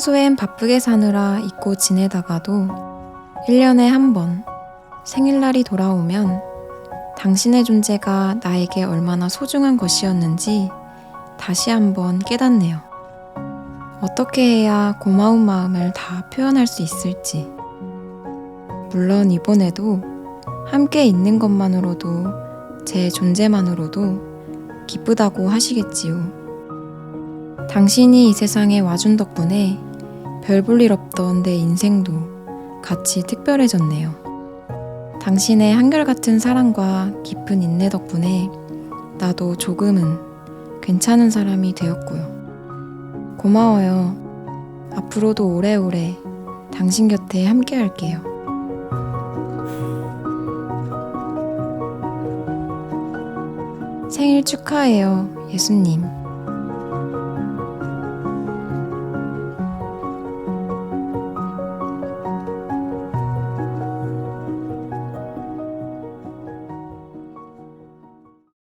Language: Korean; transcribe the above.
평소엔 바쁘게 사느라 잊고 지내다가도 1년에 한 번 생일날이 돌아오면 당신의 존재가 나에게 얼마나 소중한 것이었는지 다시 한번 깨닫네요. 어떻게 해야 고마운 마음을 다 표현할 수 있을지. 물론 이번에도 함께 있는 것만으로도 제 존재만으로도 기쁘다고 하시겠지요. 당신이 이 세상에 와준 덕분에 별 볼 일 없던 내 인생도 같이 특별해졌네요. 당신의 한결같은 사랑과 깊은 인내 덕분에 나도 조금은 괜찮은 사람이 되었고요. 고마워요. 앞으로도 오래오래 당신 곁에 함께 할게요. 생일 축하해요, 예수님.